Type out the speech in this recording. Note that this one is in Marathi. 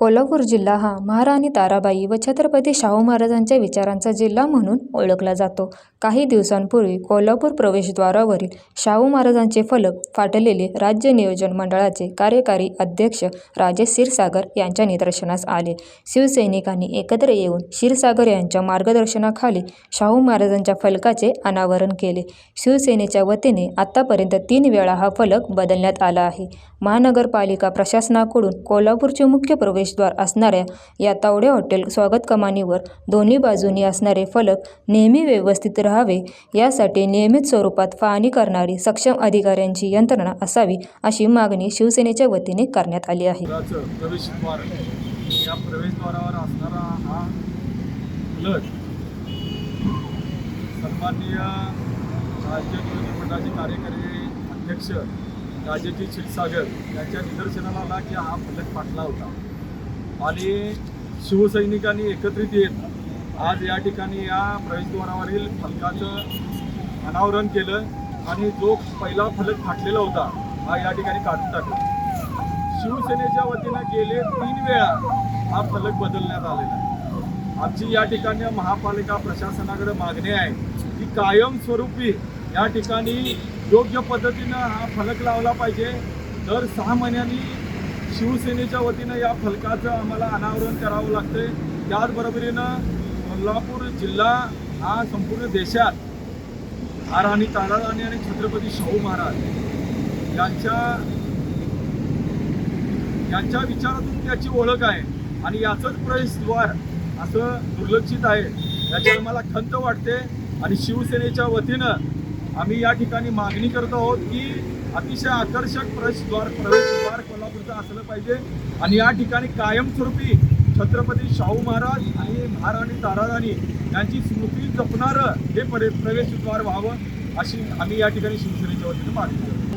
कोल्हापूर जिल्हा हा महाराणी ताराबाई व छत्रपती शाहू महाराजांच्या विचारांचा जिल्हा म्हणून ओळखला जातो. काही दिवसांपूर्वी कोल्हापूर प्रवेशद्वारावरील शाहू महाराजांचे फलक फाटलेले राज्य नियोजन मंडळाचे कार्यकारी अध्यक्ष राजेश क्षीरसागर यांच्या निदर्शनास आले. शिवसैनिकांनी एकत्र येऊन क्षीरसागर यांच्या मार्गदर्शनाखाली शाहू महाराजांच्या फलकाचे अनावरण केले. शिवसेनेच्या वतीने आत्तापर्यंत तीन वेळा हा फलक बदलण्यात आला आहे. महानगरपालिका प्रशासनाकडून कोल्हापूरचे मुख्य प्रवेश प्रवेशद्वार असणाऱ्या या तावडे हॉटेल स्वागत कमानीवर दोन्ही बाजूनी असणारे फलक नेहमी व्यवस्थित राहावे यासाठी नियमित स्वरूपात पाहणी करणारी सक्षम अधिकाऱ्यांची यंत्रणा असावी अशी मागणी शिवसेनेच्या वतीने करण्यात आली आहे. प्रवेशद्वार या प्रवेशद्वारावर असणारा हा फलक सन्माननीय राज्य नियोजन मंडळाचे कार्यकारी अध्यक्ष राजेजी क्षीरसागर यांच्या निदर्शनाला आला की हा फलक फाटला होता. आणि शिवसैनिकांनी एकत्रित येत आज या ठिकाणी या प्रवेशद्वारावरील फलकाचं अनावरण केलं आणि जो पहिला फलक फाटलेला होता हा या ठिकाणी काढून टाकला. शिवसेनेच्या वतीनं गेले तीन वेळा हा फलक बदलण्यात आलेला आहे. आमची या ठिकाणी महापालिका प्रशासनाकडे मागणी आहे की कायमस्वरूपी या ठिकाणी योग्य पद्धतीनं हा फलक लावला पाहिजे. दर सहा महिन्यांनी शिवसेनेच्या वतीनं या फलकाचं आम्हाला अनावरण करावं लागते त्याचबरोबरीनं कोल्हापूर जिल्हा हा संपूर्ण देशात महाराणी ताराराणी आणि छत्रपती शाहू महाराज यांच्या यांच्या विचारातून त्याची ओळख आहे आणि याचंच प्रवेशद्वार असं दुर्लक्षित आहे. याच्यावर मला खंत वाटते आणि शिवसेनेच्या वतीनं आम्ही या ठिकाणी मागणी करत आहोत की अतिशय आकर्षक प्रवेशद्वार प्रवेशद्वार कोल्हापूरचं असलं पाहिजे. आणि या ठिकाणी कायमस्वरूपी छत्रपती शाहू महाराज आणि महाराणी ताराराणी यांची स्मृती जपणारं हे प्रवेशद्वार व्हावं अशी आम्ही या ठिकाणी शिवसेनेच्या वतीनं मागणी करतो.